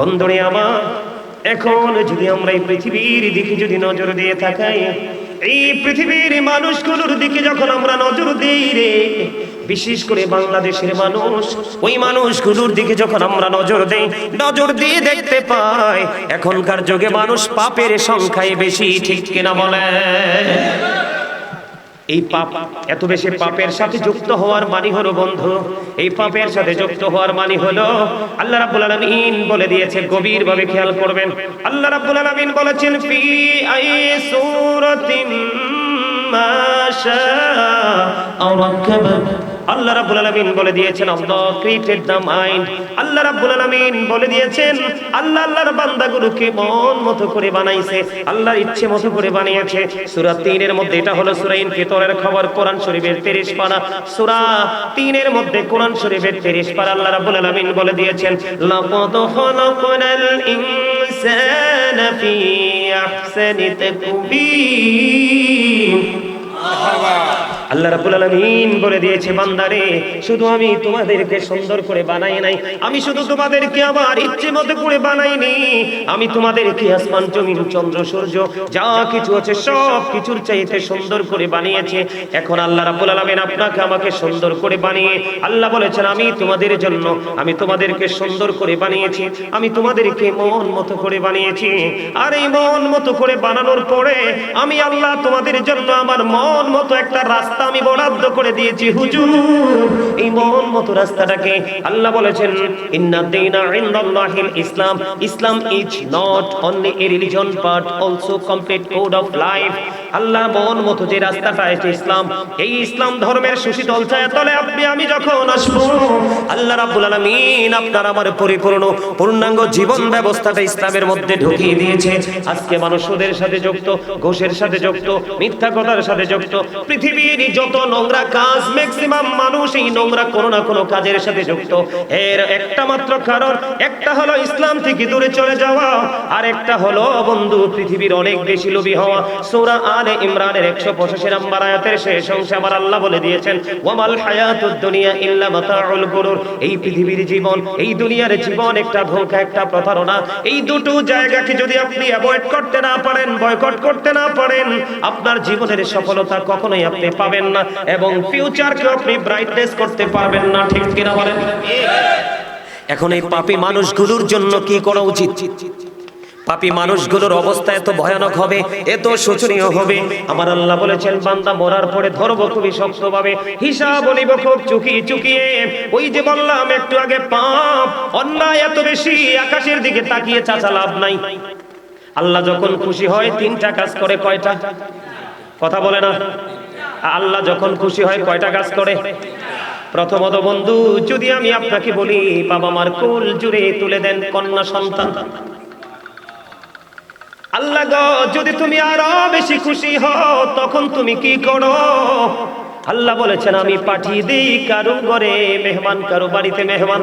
বন্ধুরে আমার, এখন যদি আমরা এই পৃথিবীর দিকে যদি নজর দিয়ে থাকাই এই পৃথিবীর মানুষগুলোর দিকে যখন আমরা নজর দিই রে, বিশেষ করে বাংলাদেশের মানুষ, ওই মানুষগুলোর দিকে যখন আমরা নজর দেই, নজর দিয়ে দেখতে পাই, এখনকার যুগে মানুষ পাপের সংখ্যায় বেশি, ঠিক কিনা বলে এই পাপ এত বেশি পাপের সাথে যুক্ত হওয়ার মানি হলো বন্ধু, এই পাপের সাথে যুক্ত হওয়ার মানি হলো আল্লাহ রাব্বুল আলামিন বলে দিয়েছে গভীর ভাবে খেয়াল করবেন। আল্লাহ রাব্বুল আলামিন বলেছেন, ফি আই সূরাতিন মা শাআ রাকাবা আল্লাহ রাব্বুল আলামিন বলে দিয়েছেন, আল্লাহ ক্রিয়েটেড দ্য মাইন্ড আল্লাহ রাব্বুল আলামিন বলে দিয়েছেন, আল্লাহ আল্লাহর বান্দাগুলোকে মন মতো করে বানাইছে, আল্লাহর ইচ্ছে মতো করে বানিয়েছে। সূরা 3 এর মধ্যে এটা হলো সূরা ইনফিতরের খবর, কোরআন শরীফের 30 পারা। সূরা 3 এর মধ্যে কোরআন শরীফের 30 পারা আল্লাহ রাব্বুল আলামিন বলে দিয়েছেন, লাকাদ খালাকনাল ইনসানা ফি আহসানি তাকবীর। আল্লাহ রাব্বুল আলামিন বলে দিয়েছে, বান্দারে, শুধু আমি তোমাদেরকে সুন্দর করে বানাই নাই, আমি শুধু তোমাদেরকে আমার ইচ্ছে মতো করে বানাইনি, আমি তোমাদেরকে আসমান, জমিন, চন্দ্র, সূর্য, যা কিছু আছে সব কিছুর চাইতে সুন্দর করে বানিয়েছে। এখন আল্লাহ রাব্বুল আলামিন আপনাকে আমাকে সুন্দর করে বানিয়ে, আল্লাহ বলেছেন, আমি তোমাদের জন্য, আমি তোমাদেরকে সুন্দর করে বানিয়েছি, আমি তোমাদেরকে মন মতো করে বানিয়েছি। আর এই মন মতো করে বানানোর পরে, আমি আল্লাহ তোমাদের জন্য আমার মন মতো একটা রাস্তা আমি বরাদ্দ করে দিয়েছি, হুজুর। এই মন মতো রাস্তাটাকে আল্লাহ বলেছেন, ইন্না দীনা ইনদাল্লাহিল ইসলাম। Islam is not only a religion but also complete code of life আল্লাহ মন মতো যে রাস্তাটা আছে ইসলাম। এই ইসলাম ধর্মের সুশীতল ছায়া তলে আপনি, আমি যখন আসব, আল্লাহ রাব্বুল আলামিন আপনার আমার পরিপূর্ণ পূর্ণাঙ্গ জীবন ব্যবস্থাটা ইসলামের মধ্যে ঢুকিয়ে দিয়েছে। আজকে মানুষ সুদের সাথে যুক্ত, ঘোষের সাথে যুক্ত, মিথ্যা কথার সাথে যুক্ত, পৃথিবীর যত নোংরা কাজ ম্যাক্সিমাম মানুষ এই নোংরা কোনো না কোনো কাজের সাথে যুক্ত। এর একটা মাত্র কারণ, একটা হলো ইসলাম থেকে দূরে চলে যাওয়া, আর একটা হলো বন্ধু, পৃথিবীর অনেক বেশি লোভী হওয়া। সূরা আলে ইমরানের 185 নম্বর আয়াতের শেষ অংশে আমার আল্লাহ বলে দিয়েছেন, ওয়ামাল হায়াতুদ দুনিয়া ইল্লা মাতাউল গুরুর। এই পৃথিবীর জীবন, এই দুনিয়ার জীবন একটা ধোঁকা, একটা প্রতারণা। এই দুটো জায়গাকে যদি আপনি অ্যাভয়েড করতে না পারেন বয়কট করতে না পারেন, আপনার জীবনের সফলতা কখনোই আপনি পাবেন না এবং ফিউচারকে আপনি ব্রাইটনেস করতে পারবেন না, ঠিক কিনা বলেন? এখন এই পাপী মানুষগুলোর জন্য কি করা উচিত? পাপী মানুষগুলোর অবস্থা এত ভয়ানক হবে, এত শোচনীয় হবে। আমার আল্লাহ বলেছেন, বান্দা মরার পরে ধরবো খুবই শক্তভাবে, হিসাব বলিব খুব চুকিয়ে চুকিয়ে। ওই যে বললাম, একটু আগে পাপ, অন্যায় এত বেশি, আকাশের দিকে তাকিয়ে চাচা লাভ নাই। আল্লাহ যখন খুশি হয়, তিনটা কাজ করে কয়টা? কথা বলে না। আল্লাহ যখন খুশি হয় কয়টা কাজ করে? প্রথমত, বন্ধু, যদি আমি আপনাকে বলি, বাবা মার কোল জুড়ে তুলে দেন কন্যা সন্তান। আল্লাহ গো, যদি তুমি আরও বেশি খুশি হও, তখন তুমি কি করো? আল্লাহ বলেছেন, আমি পাঠিয়ে দিই কারও ঘরে মেহমান, কারও বাড়িতে মেহমান।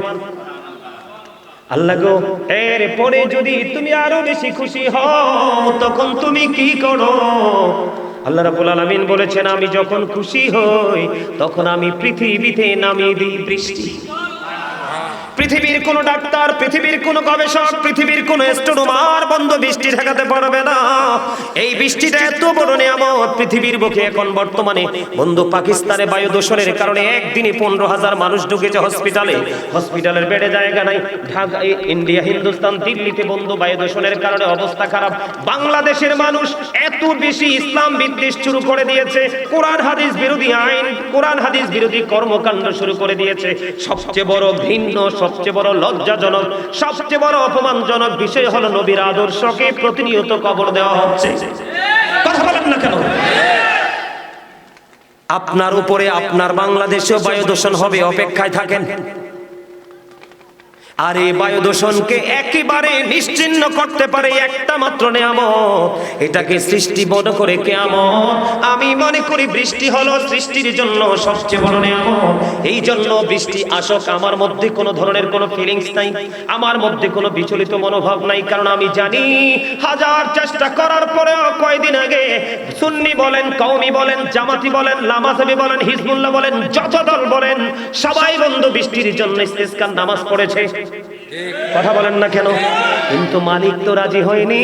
আল্লাহ গো, এর পরে যদি তুমি আরও বেশি খুশি হও, তখন তুমি কি করো? আল্লাহ রাবুল আলমিন বলেছেন আমি যখন খুশি হই তখন আমি পৃথিবীতে নামিয়ে দিই বৃষ্টি। পৃথিবীর কোন ডাক্তার, পৃথিবীর কোন গবেষক, পৃথিবীর কোন স্টোরোমার বন্ধ বৃষ্টি ঠেকাতে পারবে না। এই বৃষ্টিটা এত বড় নিয়ামত, পৃথিবীর বুকে এখন বর্তমানে। বন্ধু, পাকিস্তানে বায়ু দূষণের কারণে একদিনে পনেরো হাজার মানুষ ঢুকেছে হসপিটালে। হসপিটালের বেডে জায়গা নাই। ঢাকা ইন্ডিয়া, হিন্দুস্তান, দিল্লিতে বন্ধু বায়ু দূষণের কারণে অবস্থা খারাপ। বাংলাদেশের মানুষ এত বেশি ইসলাম বিদ্বেষ শুরু করে দিয়েছে। কোরআন, হাদিস বিরোধী আইন, কোরআন, হাদিস বিরোধী কর্মকাণ্ড শুরু করে দিয়েছে। সবচেয়ে বড় ভিন্ন সবচেয়ে বড় লজ্জাজনক, সবচেয়ে বড় অপমানজনক বিষয় হলো নবীর আদর্শকে প্রতিনিয়ত কবর দেওয়া হচ্ছে। কথা বলেন না কেন? আপনার উপরে আপনার বাংলাদেশেও বায়ু দূষণ হবে, অপেক্ষায় থাকেন। আর এই বায়ু দূষণকে একেবারে নিশ্চিন্ন করতে পারে একটা মাত্র নিয়ামত। এটাকে সৃষ্টি বড় করে কেয়ামত। আমি মনে করি বৃষ্টি হলো সৃষ্টির জন্য সবচেয়ে বড় নিয়ামত। এই জন্য বৃষ্টি আসক আমার মধ্যে কোনো ধরনের কোনো ফিলিংস নাই আমার মধ্যে কোনো বিচলিত মনোভাব নাই কারণ আমি জানি হাজার চেষ্টা করার পরেও কয়দিন আগে সুন্নি বলেন কওমি বলেন জামাতি বলেন লামাজাবি বলেন হিজবুল্লাহ বলেন যত দল বলেন সবাই বন্ধু বৃষ্টির জন্য ইস্তেস্কার নামাজ পড়েছে। কথা বলেন না কেন? কিন্তু মালিক তো রাজি হয়নি।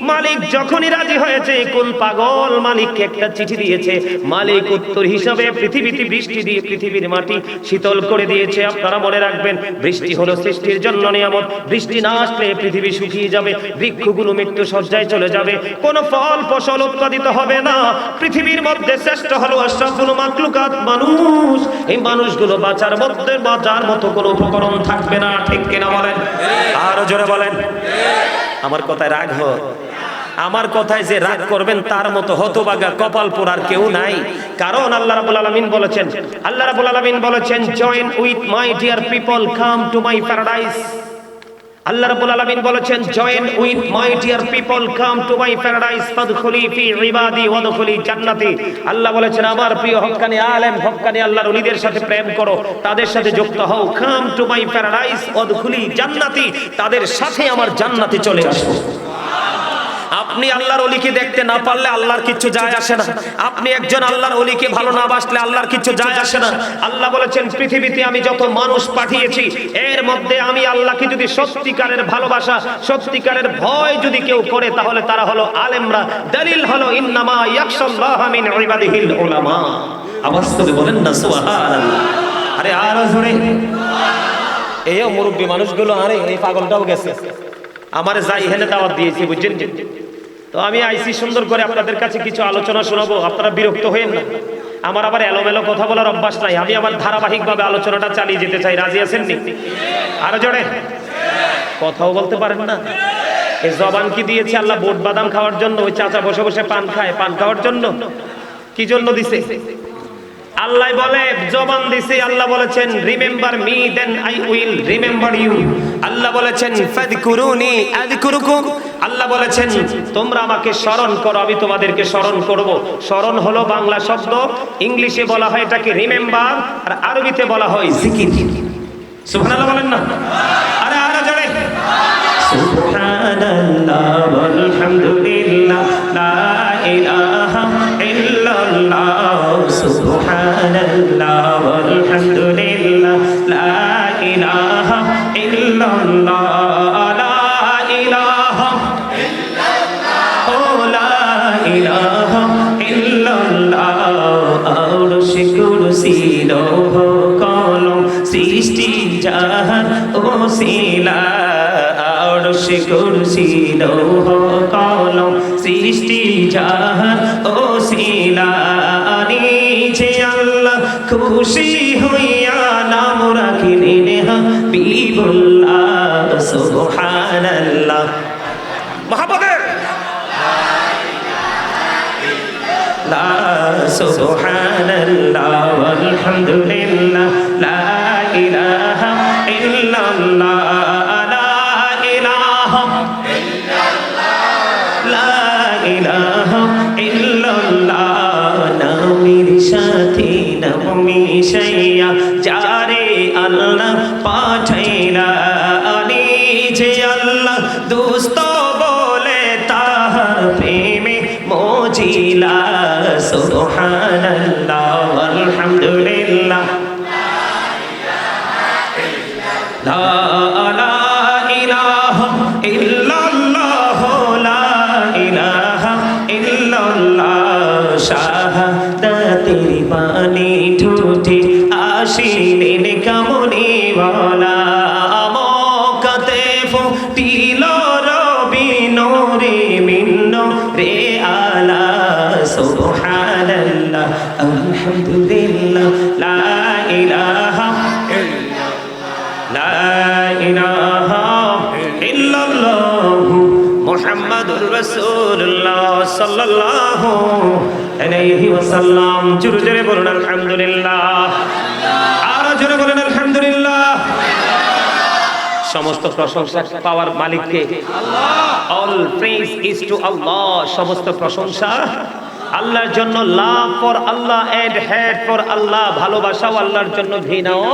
মালিক যখনই রাজি হয়েছে, কোন পাগল মালিককে একটা চিঠি দিয়েছে? মালিক উত্তর হিসাবে পৃথিবীতে বৃষ্টি দিয়ে পৃথিবীর মাটি শীতল করে দিয়েছে। আপনারা মনে রাখবেন, বৃষ্টি হলো সৃষ্টির জন্য নিয়ামত। বৃষ্টি না আসলে পৃথিবী শুকিয়ে যাবে, বৃক্ষগুলো মৃত্যু সজ্জায় চলে যাবে। কোন ফল ফসল উৎপাদিত হবে না। পৃথিবীর মধ্যে শ্রেষ্ঠ হলো আশরাফুল মাকলুকাত মানুষ। এই মানুষগুলো বাঁচার মধ্যে, বাঁচার মতো কোনো উপকরণ থাকবে না। ঠিক কিনা বলেন। আরও জোরে বলেন। আমার কথায় রাগ হয় আমার কথায় যে রাগ করবেন, তার মতো হতবাগা কপাল পোড়ার কেউ নাই। কারণ আল্লাহ রাব্বুল আলামিন বলেছেন, আল্লাহ রাব্বুল আলামিন বলেছেন join with my dear people come to my paradise আল্লাহ রাব্বুল আলামিন বলেছেন join with my dear people come to my paradise ফাদখুলি ফি ইবাদি ওয়াদখুলি জান্নাতি আল্লাহ বলেছেন, আমার প্রিয় হক্কানি আলেম, হক্কানি আল্লাহর ওলিদের সাথে প্রেম করো, তাদের সাথে যুক্ত হও কাম টু মাই প্যারাডাইস ওয়াদখুলি জান্নাতি তাদের সাথে আমার জান্নাতে চলে আসো। আপনি আল্লাহর অলিকে দেখতে না পারলে আল্লাহর কিচ্ছু যায় আসে না। আপনি একজন আল্লাহর অলিকে ভালো না বাসলে আল্লাহর কিচ্ছু যায় আসে না। আল্লাহ বলেছেন, পৃথিবীতে আমি যত মানুষ পাঠিয়েছি, এর মধ্যে আমি আল্লাহকে যদি সত্যিকারের ভালোবাসা, সত্যিকারের ভয় যদি কেউ করে, তাহলে তারা হলো আলেমরা। দলিল হলো, ইন্নামা ইয়াকশাল্লাহ মিন ইবাদিহিল উলামা। আওয়াজ বলেন না, সুবহানাল্লাহ। আরে আর জোরে। এই মুরব্বী মানুষগুলো, আরে এই পাগলটাও গেছে। আমার যাই হেনে দাওয়াত দিয়েছি, বুঝছেন তো আমি আইসি সুন্দর করে আপনাদের কাছে কিছু আলোচনা শোনাবো, আপনারা বিরক্ত হয়েন না। আমার আবার এলোমেলো কথা বলার অভ্যাস নাই, আমি আমার ধারাবাহিকভাবে আলোচনাটা চালিয়ে যেতে চাই, রাজি আছেন নি? আরও জোরে। কথাও বলতে পারেন না। এই জবান কি দিয়েছে আল্লাহ? বোট বাদাম খাওয়ার জন্য, ওই চাচা বসে বসে পান খায়, পান খাওয়ার জন্য? কি জন্য দিছে? আল্লাহ বলে, জবান দিছে, আল্লাহ বলেছেন remember me then I will remember you আল্লাহ বলেছেন ফাদকুরুনি আযকুরুকুম। আল্লাহ বলেছেন, তোমরা আমাকে স্মরণ করো, আমি তোমাদেরকে স্মরণ করব। স্মরণ হলো বাংলা শব্দ, ইংলিশে বলা হয় এটাকে রিমেম্বার, আর আরবিতে বলা হয় জিকির। সুবহানাল্লাহ বলেন না? আরে আরে জোরে। সুবহানাল্লাহ ওয়ালহামদুলিল্লাহ লা ইলাহা ইল্লাল্লাহ, সুবহানাল্লাহ। সৃষ্টি জাহান ও শিলা, আরশ কুরসি লৌহ কলম সৃষ্টি জাহান ও শিলা নিচে আল্লাহ খুশি হইয়া নাম রাখিলেন হাবিবুল্লাহ। সুবহানাল্লাহ। মহাপদের লা সুবহানাল্লাহ ওয়ালহামদুলিল্লাহ। আসিলেন কামনি বলা মকাতে ফুটিল রবি নোরে মিন্ন, রে আলা সুবহানাল্লাহ, আলহামদুলিল্লাহ, লা ইলাহা লা ইলাহা ইল্লাল্লাহ মুহাম্মাদুর রাসূলুল্লাহ সাল্লাল্লাহু আলাইহি ওয়াসাল্লাম। জোরে জোরে বলুন, আলহামদুলিল্লাহ। জোরে বলুন, আলহামদুলিল্লাহ। সমস্ত প্রশংসা পাওয়ার মালিককে। অল প্রেজ ইজ টু আল্লাহ সমস্ত প্রশংসা। আল্লাহর জন্য love for Allah and hate for আল্লাহ ভালোবাসাও আল্লাহর জন্য ঘৃণাও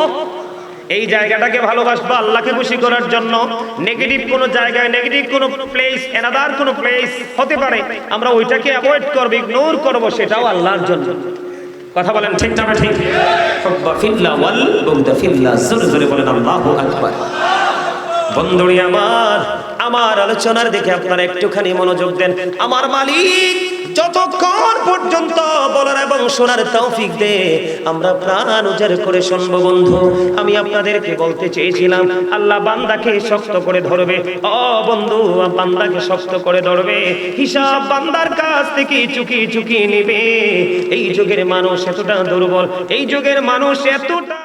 এই জায়গাটাকে ভালোবাসবো আল্লাহকে খুশি করার জন্য। নেগেটিভ কোনো জায়গায় নেগেটিভ কোনো প্লেস এনাদার কোনো প্লেস হতে পারে। আমরা ওইটাকে অ্যাভয়েড করব ইগনোর করব, সেটাও আল্লাহর জন্য। কথা বলেন ঠিক না ঠিক? ফিল্লা ওয়াল বুগদা ফিল্লা জোরে জোরে বলেন আল্লাহু আকবার। বন্ধুরি আমার আমার আলোচনার দিকে আপনারা একটুখানি মনোযোগ দেন। আমার মালিক যতক্ষণ পর্যন্ত এবং শোনার তৌফিক দে। আমরা প্রাণ উজাড় করে শুনব বন্ধু। আমি আপনাদেরকে বলতে চেয়েছিলাম, আল্লাহ বান্দাকে শক্ত করে ধরবে। অ বন্ধু, বান্দাকে শক্ত করে ধরবে। হিসাব বান্দার কাছ থেকে চুকি চুকি নেবে। এই যুগের মানুষ এতটা দুর্বল, এই যুগের মানুষ এতটা